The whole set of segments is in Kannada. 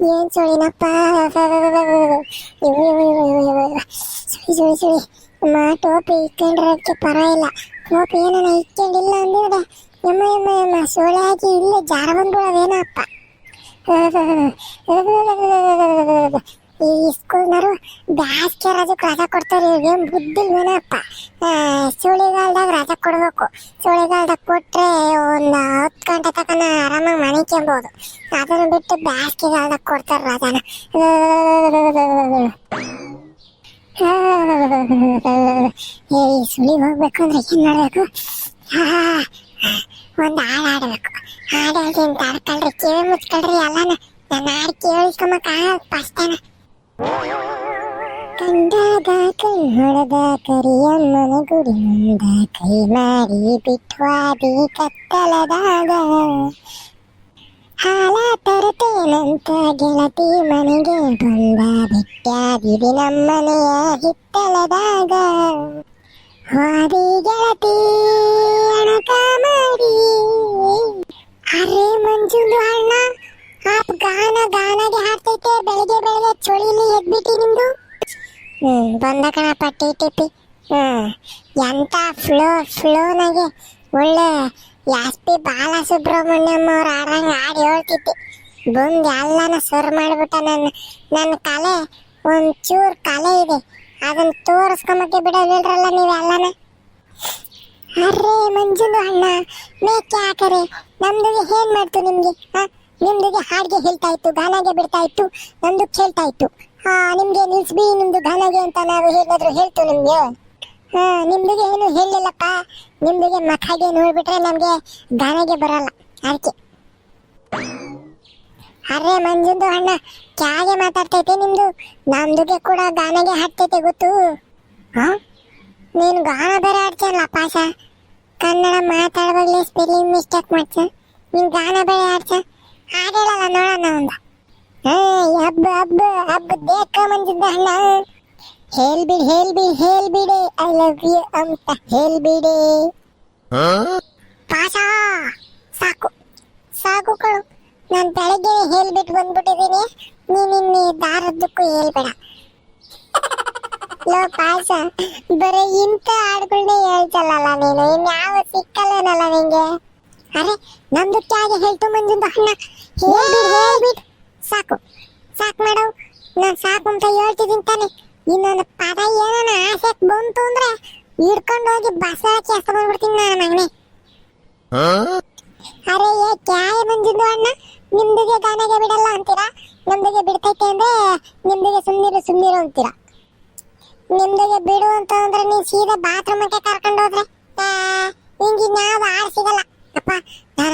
ಏನ್ ಸುಳಿನಪ್ಪ ಸುಳಿ ಸುಳಿ ಸುಳಿ ಅಮ್ಮ ಟೋಪಿ ಇಟ್ಕೊಂಡ್ರಕ್ಕೆ ಪರ ಇಲ್ಲ ಟೋಪಿ ಏನನ ಇಟ್ಕೊಂಡಿಲ್ಲ ಅಂದ್ರೆ ಯಮ್ಮ ಯಮ್ಮ ಯಮ್ಮ ಸೋಳೆ ಹಾಕಿ ಇಲ್ಲೇ ಜಾರ ಬಂದ್ಬಿಡೋದೇನಪ್ಪ ಈ ಸ್ಕೂಲ್ನವರು ಬ್ಯಾಸ್ಗೆ ರಜಕ್ಕೆ ರಜಾ ಕೊಡ್ತಾರೆ. ಏನು ಬುದ್ಧಿ ಏನಪ್ಪ ಚಳಿಗಾಲದಾಗ ರಜಾ ಕೊಡಬೇಕು. ಚಳಿಗಾಲದಾಗ ಕೊಟ್ಟರೆ ಒಂದು ಹತ್ತು ಗಂಟೆ ತಕನ ಆರಾಮಾಗಿ ಮನಿಕೊಂಬೋದು ಅದನ್ನ ಬಿಟ್ಟು ಬ್ಯಾಸ್ಗೆಗಾಲದಾಗ ಕೊಡ್ತಾರೆ ರಜಾನ. ಏ ಸುಳಿ ಹೋಗ್ಬೇಕು ಅಂದ್ರೆ ಏನ್ ಮಾಡ್ಬೇಕು? ಒಂದು ಹಾಡು ಆಡ್ಬೇಕು ಹಾಡು ಹೇಳ್ತೀನಿ ತಡ್ಕೊಳ್ರಿ ಕಿವಿ ಮುಚ್ಕೊಳ್ರಿ ಎಲ್ಲಾನ. ನನ್ನ ಹಾಡು ಕೇಳಿಸ್ಕೊಂಬಕ ಫಸ್ಟೇನ ಕಂಡಾಗ ಕೈ ಹೊಡೆದ ಕರಿಯಮ್ಮನ ಗುಡಿ ಮುಂದ ಕೈ ಮಾರಿ ಬಿಟ್ವಾದಿ ಕತ್ತಲದಾಗ. ಹಾಲ ತರತೇನಂತ ಗೆಳತಿ ಮನೆಗೆ ಬಂದ ಬಿಟ್ಟಾದಿವಿ ನಮ್ಮನೆಯ ಹಿತ್ತಲದಾಗ. ಹಾದಿ ಗೆಳತಿ, ಅಣಕ ಮಾಡಿ ಬೆಳಿಗ್ಗೆ ಬೆಳಿಗ್ಗೆ ಚಳಿಲಿ ಎದ್ಬಿಟ್ಟಿ ನಿಮ್ದು ಹ್ಮ್, ಬಂದ ಕಣಪ್ಪ, ಟಿ ಟಿ ಪಿ. ಹ್ಮ್, ಎಂತ ಫ್ಲೋ ಫ್ಲೋನಾಗೆ ಒಳ್ಳೆ ಎಸ್ ಪಿ ಬಾಲಸುಬ್ರಹ್ಮಣ್ಯಂ ಅವ್ರು ಆಡಂಗೆ ಆಡಿ ಹೇಳ್ತಿದ್ದೆ. ಬಂದು ಎಲ್ಲನ ಸರ್ ಮಾಡ್ಬಿಟ್ಟ ನನ್ನ ನನ್ನ ಕಲೆ, ಒಂಚೂರು ಕಲೆ ಇದೆ. ಅದನ್ನ ತೋರಿಸ್ಕೊಂಬಕ್ಕೆ ಬಿಡೋದಿಲ್ರಲ್ಲ ನೀವೆಲ್ಲನ ಅರ್ರೇ ಮಂಜುಂದು ಅಣ್ಣ, ಮೇಕೆ ಹಾಕರೆ. ನಮ್ದು ಏನ್ ಮಾಡ್ತು ನಿಮ್ಗೆ, ಹಾ? ನಿಮ್ದುಗೆ ಹಾಡ್ಗೆ ಹೇಳ್ತಾ ಇತ್ತು, ಗಾನಾಗೆ ಬಿಡ್ತಾ ಇತ್ತು ನಂದು ಕೇಳ್ತಾ ಇತ್ತು. ಹಾ, ನಿಮ್ಗೆ ನಿಲ್ಸ್ಬಿ ನಿಮ್ದು ಗಾನಾಗೆ ಅಂತ ನಾವು ಹೇಳಿದ್ರು ಹೇಳ್ತು ನಿಮ್ಗೆ? ಹಾ, ನಿಮ್ದುಗೆ ಏನು ಹೇಳಿಲ್ಲಪ್ಪ ನಿಮ್ದುಗೆ ಮಖಾಗೆ ನೋಡ್ಬಿಟ್ರೆ ನಮ್ಗೆ ಗಾನಾಗೆ ಬರಲ್ಲ ಅದಕ್ಕೆ ಅರೆ ಮಂಜುಂದು ಅಣ್ಣ, ಕ್ಯಾಗೆ ಮಾತಾಡ್ತೈತೆ ನಿಮ್ದು? ನಮ್ದುಗೆ ಕೂಡ ಗಾನಾಗೆ ಹಾಡ್ತೈತೆ ಗೊತ್ತು? ಹಾ? ನೀನು ಗಾನ ಬೇರೆ ಆಡ್ತೀಯಲ್ಲ ಪಾಶ ಕನ್ನಡ ಮಾತಾಡುವಾಗಲೇ ಸ್ಪೆಲ್ಲಿಂಗ್ ಮಿಸ್ಟೇಕ್ ಮಾಡ್ಸ ನೀನು ಗಾನ ಬೇರೆ ಆಡ್ಸ ಹಾಡೇಳಲ್ಲ ನೋಡೋಣ ಒಂದು. ಹೇ ಹಬ್ಬ ಹಬ್ಬ ಹಬ್ಬ ಬೇಕ ಮಂಜಿದ್ದ ಅಣ್ಣ. ಹೇಳ್ಬಿಡಿ ಹೇಳ್ಬಿಡಿ ಹೇಳ್ಬಿಡಿ. ಐ ಲವ್ ಯು ಅಂತ ಹೇಳ್ಬಿಡಿ. ಪಾಶ ಸಾಕು. ಸಾಕು ಕಳು ನಾನು ಬೆಳಗ್ಗೆ ಹೇಳ್ಬಿಟ್ಟು ಬಂದ್ಬಿಟ್ಟಿದ್ದೀನಿ. ನೀನು ಇನ್ನಿ ದಾರದ್ದಕ್ಕೂ ಹೇಳ್ಬೇಡ. ಲೋ ಪಾಸ ಬರೀ ಇಂಥ ಹಾಡುಗಳನ್ನೇ ಹೇಳ್ತಲ್ಲಲ್ಲ ನೀನು. ಇನ್ಯಾವ ಸಿಕ್ಕಲ್ಲೇನಲ್ಲ ನಿಂಗೆ? ಅರೆ ನಮ್ದಕ್ಕೆ ಕ್ಯಾಗೆ ಹೇಳ್ತು ಮಂಜುಂದ ಅಣ್ಣ. ಹೇಳ್ಬಿಡ್ ಹೇಳ್ಬಿಡ್. ಸಾಕು ಸಾಕು ಮಾಡವ್ ನಾನು ಸಾಕು ಅಂತ ಹೇಳ್ತಿದ್ದೀನಿ ತಾನೆ. ಇನ್ನೊಂದು ಪದ ಏನಾನ ಆಸೆ ಬಂತು ಅಂದ್ರೆ ಹಿಡ್ಕೊಂಡು ಹೋಗಿ ಬಸ್ ಹಾಕಿ ಎಸ್ತ ಬಂದ್ಬಿಡ್ತೀನಿ ನಾನು ಮಗನೇ. ಅರೆ ಏ ಕ್ಯಾಯ ಮಂಜುಂದು ಅಣ್ಣ. ನಿಮ್ದಿಗೆ ಗಾನಗೆ ಬಿಡಲ್ಲ ಅಂತೀರಾ? ನಮ್ದಿಗೆ ಬಿಡ್ತೈತೆ ಅಂದ್ರೆ ನಿಮ್ದಿಗೆ ಸುಮ್ಮನಿರು ಸುಮ್ಮನಿರು ಅಂತೀರಾ? ನಿಮ್ದಿಗೆ ಬಿಡು ಅಂತ ಅಂದ್ರೆ ನೀವು ಸೀದಾ ಬಾತ್ರೂಮ್ ಕರ್ಕೊಂಡು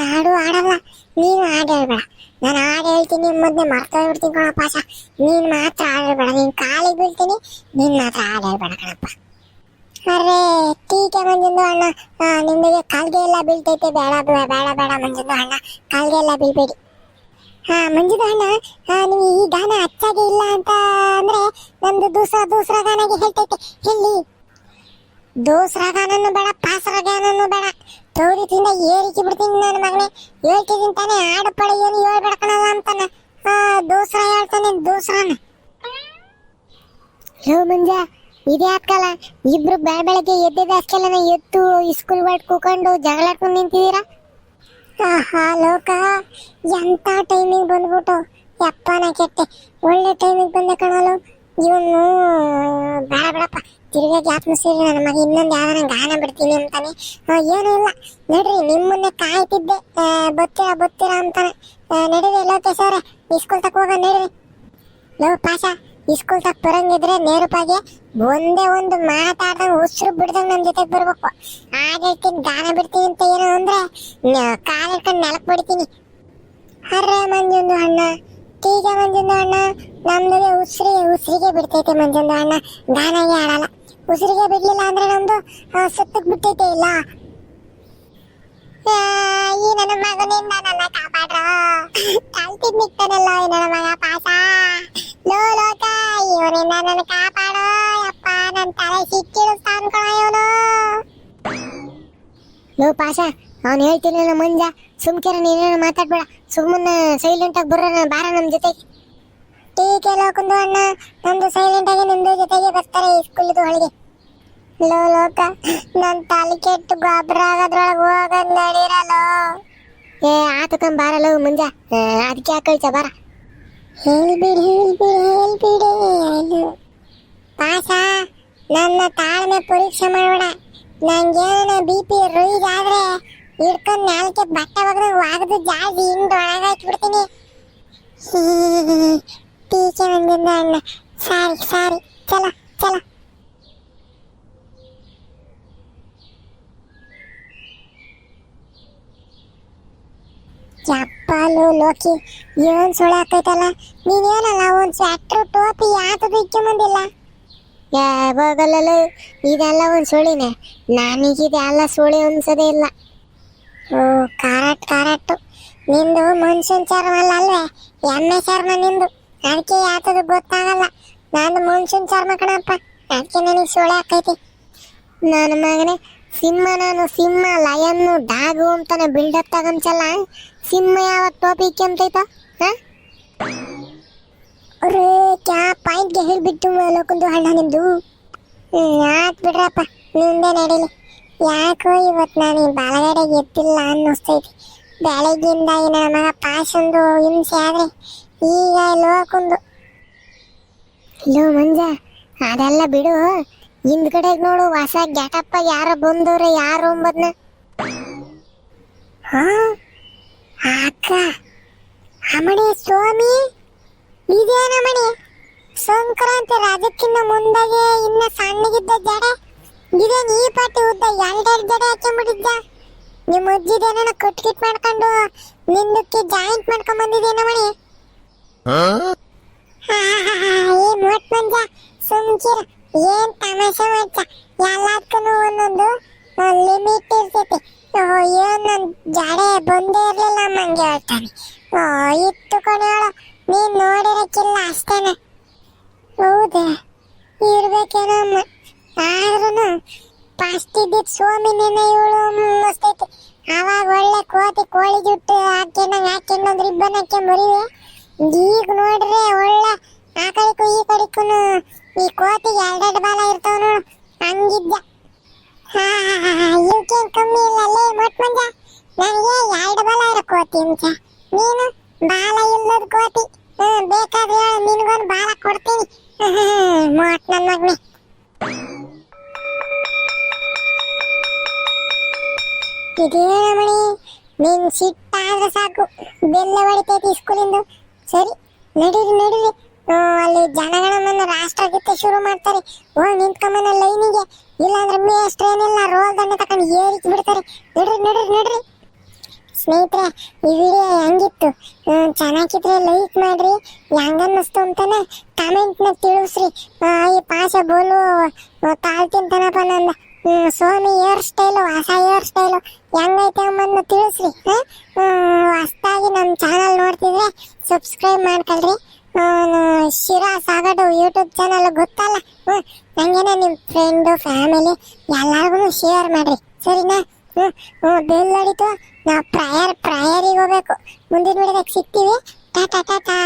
ನಾನು ಹಾಡು ಆಡಲ್ಲ ನೀನು ಹಾಡು ಹೇಳ್ಬೇಡ. ನಾನು ಹಾಡು ಹೇಳ್ತೀನಿ, ಮೊದಲೇ ಮರ್ತ ಬಿಡ್ತೀನಿ ಕಣಪ್ಪ ಸ ನೀನು ಮಾತ್ರ ಹಾಡು ಹೇಳ್ಬೇಡ. ನೀನು ಕಾಲಿಗೆ ಬೀಳ್ತೀನಿ, ನೀನು ಮಾತ್ರ ಹಾಡು ಹೇಳ್ಬೇಡ ಕಣಪ್ಪ. ಅರೆ, ಟೀಕೆ ಮಂಜುಂದು ಅಣ್ಣ. ನಿಮಗೆ ಎಲ್ಲ ಬೀಳ್ತೈತೆ. ಬೇಡ ಬೇಡ ಬೇಡ ಮಂಜುಂದು ಅಣ್ಣ. ಎಲ್ಲ ಬೀಳ್ಬೇಡಿ. ಹಾ ಮಂಜುದು ಅಣ್ಣ ನಿಮ್ಗೆ ಈ ಗಾನ ಅಚ್ಚಾಗಿ ಇಲ್ಲ ಅಂತ ಅಂದ್ರೆ ನಮ್ದು ದೂಸರ ದೂಸರ ಗಾನಗೆ ಹೇಳ್ತೈತೆ. ಹೇಳಿ ದೂಸರ ಗಾನನು ಬೇಡ, ಪಾಸರ ಗಾನನು ಬೇಡ. ತೌರಿತಿಂದ ಏರಿಕೆ ಬಿಡ್ತೀನಿ ನನ್ನ ಮಗನೇ. ಹೇಳ್ತಿದ್ದೀನಿ ತಾನೇ ಆಡು ಪಡೆ ಏನು ಹೇಳ್ಬೇಡ ಕಣಲ್ಲ ಅಂತಾನೆ ದೂಸರ ಹೇಳ್ತಾನೆ, ದೂಸರನ. ಲೋ ಮಂಜ ಇದ್ಯಾಕಲ್ಲ ಇಬ್ರು ಬೆಳ ಬೆಳಗ್ಗೆ ಎದ್ದಿದ ಅಷ್ಟೆಲ್ಲ ಎತ್ತು ಸ್ಕೂಲ್ ಬಾಟ್ ಕೂಕೊಂಡು ಜಗಳಾಡ್ಕೊಂಡು ನಿಂತಿದ್ದೀರಾ? ಆಹಾ, ಲೋಕ, ಎಂತ ಟೈಮಿಂಗ್ ಬಂದ್ಬಿಟ್ಟು ಯಪ್ಪನ ಕೆಟ್ಟೆ. ಒಳ್ಳೆ ಟೈಮಿಂಗ್ ಬಂದೆ ಕಣಲು ಇವನು, ಬೇಡ ಬೇಡಪ್ಪ, ತಿರ್ಗಾ ಮುಸಿರಿ ನನ್ನ ಮಗ ಇನ್ನೊಂದು ಯಾವ್ದಾರ ಗಾನ ಬಿಡ್ತೀನಿ ಅಂತಾನೆ. ಏನು ಇಲ್ಲ. ನೋಡ್ರಿ, ನಿಮ್ಮನ್ನ ಕಾಯ್ತಿದ್ದೆ. ಬತ್ತೀರಾ ಬತ್ತೀರಾ ಅಂತಾನೆ. ನಡೀರಿ ಲೋಕೇಶ್ ಅವ್ರೆ ಇಸ್ಕೂಲ್ ತಕ ಹೋಗ ನಡೀರಿ. ಲೋ ಪಾಶ ಇಸ್ಕೂಲ್ ತಕ ಬರಂಗಿದ್ರೆ ನೇರಪಾಗೆ ಒಂದೇ ಒಂದು ಮಾತಾಡ್ದಂಗೆ ಉಸಿರು ಬಿಡ್ದಂಗೆ ನನ್ನ ಜೊತೆಗೆ ಬರ್ಬೇಕು. ಆಗ ಹೇಳ್ತೀನಿ ಗಾನ ಬಿಡ್ತೀನಿ ಅಂತ ಏನು ಅಂದ್ರೆ, ನ- ಕಾಲ್ ಹಿಡ್ಕೊಂಡು ನೆಲಕ್ ಬಿಡ್ತೀನಿ ಅರ್ರೆ ಮಂಜೊಂದು ಅಣ್ಣ ಟೀಕೆ ಮಂಜುಂದ ಅಣ್ಣ ನಮ್ದು ಉಸಿರಿ, ಉಸಿರಿಗೆ ಬಿಡ್ತೈತೆ ಮಂಜುಂದ ಅಣ್ಣ ದಾನಾಗೆ ಆಡಲ್ಲ ಉಸಿರಿಗೆ ಬಿಡ್ಲಿಲ್ಲ ಅಂದ್ರೆ ನಮ್ದು ಸತ್ತಕ್ಕೆ ಸುತ್ತಕ್ ಬಿಟ್ಟೈತೆ ಇಲ್ಲ. ಈ ನನ್ನ ಮಗನಿಂದ ನನ್ನ ಕಾಪಾಡ್ರ. ಕಲ್ತಿದ್ ನಿಕ್ತಾನಲ್ಲ ಈ ನನ್ನ ಮಗ ಪಾಸ ಲೋ, ಲೋಕ, ಇವನಿಂದ ನನ್ನ ಕಾಪಾಡೋ. ಅಪ್ಪ ನನ್ನ ತಲೆ ಸಿಕ್ಕಿಡಿಸ್ತಾನ್ ಕಣ ಇವನು. ಲೋ ಪಾಸ ಅವ್ನು ಹೇಳ್ತಿರ್ಲಿಲ್ಲ ಮಂಜ, ಸುಮ್ಕಿರ ನೀನೇನು ಮಾತಾಡ್ಬೇಡ. ಸುಮ್ಮನೆ ಸೈಲೆಂಟ್ ಆಗಿ ಬರೋಣ, ಬಾರ ನಮ್ಮ ಜೊತೆಗೆ. ಟೀಕೆ ಲೋಕಂದು ಅಣ್ಣ ನಮ್ದು ಸೈಲೆಂಟ್ ಆಗಿ ನಿಮ್ದು ಜೊತೆಗೆ ಬರ್ತಾರೆ ಈ ಸ್ಕೂಲ್ದು ಒಳಗೆ. ಲೋ ಲೋಕ, ನನ್ ತಲೆ ಕೆಟ್ಟು ಗೊಬ್ಬರ ಆಗೋದ್ರೊಳಗೆ ಹೋಗೋದ್ ನಡೀರಲ್ಲೋ ಏ ಆತಕಂ ಬಾರ ಲೋ ಮುಂಜ ಅದಕ್ಕೆ ಯಾಕೆ ಬಾರ. ಹೇಳ್ಬಿಡಿ ಹೇಳ್ಬಿಡಿ ಹೇಳ್ಬಿಡಿ ಪಾಸ ನನ್ನ ತಾಳ್ಮೆ ಪರೀಕ್ಷೆ ಮಾಡೋಣ ನಂಗೇನ ಬಿ ಪಿ ರೈಸ್ ಆದ್ರೆ ಹಿಡ್ಕೊಂಡು ನಾಲ್ಕೆ ಬಟ್ಟೆ ಒಗೆದು ಒಗೆದು ಜಾಸ್ತಿ ಹಿಂಡು ಒಳಗಾಕ್ಬಿಡ್ತೀನಿ ಟೀಚರ್ ಬಂದಿದ್ದ ಅಣ್ಣ. ಸಾರಿ ಸಾರಿ ಚಲ ಚಲ. ಚಪ್ಪಲು ಲೋಕಿ, ಏನ್ ಸುಳಾಕೈತಲ್ಲ ನೀನೇನಲ್ಲ ಒಂದು ಸ್ವೆಟ್ರ್ ಟೋಪಿ ಯಾತದು ಇಕ್ಕೊಂಬಂದಿಲ್ಲ ಯಾವಾಗಲ್ಲ ಇದೆಲ್ಲ ಒಂದು ಸುಳಿನೇ. ನನಗಿದೆ ಎಲ್ಲ ಸುಳಿ ಅನ್ಸೋದೇ ಇಲ್ಲ. ಓ, ಕಾರಟ್ ಕಾರಟ್ಟು ನಿಂದು ಮನುಷ್ಯನ ಚರ್ಮ ಅಲ್ಲ ಅಲ್ವೇ? ಎಮ್ಮೆ ಚರ್ಮ ನಿಂದು. ಅದಕ್ಕೆ ಯಾತದು ಗೊತ್ತಾಗಲ್ಲ. ನಾನು ಮನುಷ್ಯನ ಚರ್ಮ ಕಣಪ್ಪ. ಅದಕ್ಕೆ ನನಗೆ ಸುಳಿ ಹಾಕೈತಿ ನನ್ನ ಮಗನೇ, ಸಿಂಹ ನಾನು, ಸಿಂಹ ಲಯನ್ನು ಡಾಗು ಅಂತಾನೆ ಬಿಲ್ಡಪ್ ತಗೊಂಚಲ್ಲ ಸಿಂಹ ಯಾವ ಟೋಪಿ ಕೆಂತೈತ ಅರೇ, ಕ್ಯಾ ಪಾಯಿಂಟ್ಗೆ ಹೇಳ್ಬಿಟ್ಟು ಲೋಕಂದು ಹಣ್ಣ ನಿಮ್ದು ಯಾಕೆ ಬಿಡ್ರಪ್ಪ, ನಿಂದೆ ನಡೀಲಿ. ಯಾಕೋ ಇವತ್ತು ನಾನು ಈ ಬಾಲಗಡೆಗೆ ಎತ್ತಿಲ್ಲ ಅನ್ನಿಸ್ತೈತಿ ಬೆಳಗ್ಗಿಂದ ಈ ನನ್ನ ಮಗ ಪಾಸೊಂದು ಹಿಂಸೆ ಆದರೆ ಈಗ ಲೋಕಂದು ಲೋ ಮಂಜ, ಅದೆಲ್ಲ ಬಿಡು. ಹಿಂದ್ಗಡೆಗೆ ನೋಡು, ಹೊಸ ಗೆಟಪ್ಪ ಯಾರೋ ಬಂದವ್ರೆ, ಯಾರು ಅಂಬದ್ನ. ಹಾ? ಅಕ್ಕ ಅಮಣಿ ಸ್ವಾಮಿ? ಇದೇನಮಣಿ ಸಂಕ್ರಾಂತಿ ರಾಜಕ್ಕಿಂತ ಮುಂದಾಗೆ ಇನ್ನ ಸಣ್ಣಗಿದ್ದ ಜಡೆ. ಇದೇನ್ ಈ ಪಾಟಿ ಉದ್ದ ಎರಡೆರಡು ಜಡೆ ಹಾಕೊಂಡ್ಬಿಟ್ಟಿದ್ದ ನಿಮ್ಮ ಅಜ್ಜಿದೇನ ಕಟ್ ಕಿಟ್ ಮಾಡ್ಕೊಂಡು ನಿಂದಕ್ಕೆ ಜಾಯಿಂಟ್ ಮಾಡ್ಕೊಂಡ್ ಬಂದಿದ್ದೇನಮಣಿ ಏ ಮೋಟ್ ಮಂಜ? ಸುಮ್ಕಿರ ಏನ್ ತಮಾಷೆ ಮಾಡ್ತ ಎಲ್ಲದಕ್ಕೂ ಒಂದೊಂದು ಲಿಮಿಟ್ ಇರ್ತೈತಿ. ಓ ಏನ್ ನನ್ ಜಡೆ ಬಂದೇ ಇರ್ಲಿಲ್ಲ ಮಂಗೆ ಹೇಳ್ತಾನೆ. ಇತ್ತು ಕೊನೆಯೊಳ ನೀನ್ ನೋಡಿರಕ್ಕಿಲ್ಲ ಅಷ್ಟೇನ. ಹೌದಾ? ಇರ್ಬೇಕೇನೋ ಅಮ್ಮ. ಆದ್ರೂ ಫಸ್ಟ್ ಇದ್ದಿದ್ ಸೋಮಿನೇನ ಇವಳು ಮಸ್ತೈತಿ ಅವಾಗ ಒಳ್ಳೆ ಕೋತಿ ಕೋಳಿ ಜುಟ್ಟು ಹಾಕ್ಯಂಡಂಗ್ ಹಾಕ್ಯಂಡ್ ರಿಬ್ಬನ್ ಹಾಕ್ಯಂಡ್ ಮರಿವೆ. ಈಗ ನೋಡ್ರೆ ಒಳ್ಳೆ ಆ ಕಡೆಗೂ ಈ ಕಡೆಗೂ ಈ ಕೋತಿಗೆ ಎರಡೆರಡು ಬಾಲ ಇರ್ತಾವ ನೋಡು. ಹಂಗಿದ್ದ ಇವಕ್ಕೇನ್ ಕಮ್ಮಿ ಇಲ್ಲ. ಲೇ ಮೊಟ್ಟ ಮಂಜ ನನಗೆ ಎರಡು ಬಾಲ ಇರೋ ಕೋತಿ ಅಂಚ ನೀನು? ಬಾಲ ಇಲ್ಲದ ಕೋತಿ ಬೇಕಾದ್ರೆ ನಿನಗೊಂದು ಬಾಲ ಕೊಡ್ತೀನಿ. ಮೋಟ್ ನನ್ನ ಮಗನೇ. ಇದೇನಮಣಿ ನಿನ್ ಸಿಟ್ಟಾದ್ರೆ ಸಾಕು. ಬೆಲ್ಲ ಹೊಡಿತೈತಿ ಸ್ಕೂಲಿಂದು. ಸರಿ, ನಡೀರಿ ನಡೀರಿ. ಅಲ್ಲಿ ಜನಗಣಮನ ರಾಷ್ಟ್ರಗೀತೆ ಶುರು ಮಾಡ್ತಾರೆ. ಓ ನಿಂತ್ಕೊಂಬನ ಲೈನಿಗೆ. ಇಲ್ಲಾಂದ್ರೆ ಮೇಷ್ಟ್ರು ಏನಿಲ್ಲ ರೋಲ್ ದಂಡೆ ತಕೊಂಡು ಏರಿಕ್ ಬಿಡ್ತಾರೆ. ನಡ್ರಿ ನಡ್ರಿ ನಡ್ರಿ. ಸ್ನೇಹಿತರೆ ಈ ವಿಡಿಯೋ ಹೆಂಗಿತ್ತು? ಚೆನ್ನಾಗಿದ್ರೆ ಲೈಕ್ ಮಾಡ್ರಿ ಹೆಂಗನ್ನಿಸ್ತು ಅಂತಾನೆ ಕಮೆಂಟ್ನ ತಿಳಿಸ್ರಿ. ಈ ಪಾಶ ಬೋಲು ತಾಳ್ ತಿಂತಾನಪ್ಪ ಹ್ಮ್, ಸ್ವಾಮಿ ಹೇರ್ ಸ್ಟೈಲು ಹೊಸ ಹೇರ್ ಸ್ಟೈಲು ಹೆಂಗೈತೆ ಅಂಬನ್ನ ತಿಳಿಸ್ರಿ ಹೊಸ್ದಾಗಿ ನಮ್ಮ ಚಾನಲ್ ನೋಡ್ತಿದ್ರೆ ಸಬ್ಸ್ಕ್ರೈಬ್ ಮಾಡ್ಕೊಳ್ರಿ. ಶಿರಾ ಸಾಗಡು ಯೂಟ್ಯೂಬ್ ಚಾನಲ್ ಗೊತ್ತಲ್ಲ? ಹ್ಞೂ ನಿಮ್ಮ ಫ್ರೆಂಡು ಫ್ಯಾಮಿಲಿ ಎಲ್ಲರಿಗೂ ಶೇರ್ ಮಾಡಿರಿ. ಸರಿನಾ? ಬೆಲ್ ಹೊಡಿತು ನಾವು ಪ್ರಯರ್ ಪ್ರಯರಿಗೆ ಹೋಗ್ಬೇಕು. ಮುಂದಿನ ವಿಡಿಯೋದಾಗ ಸಿಗ್ತೀವಿ. ಟಾಟಾ ಟಾಟಾ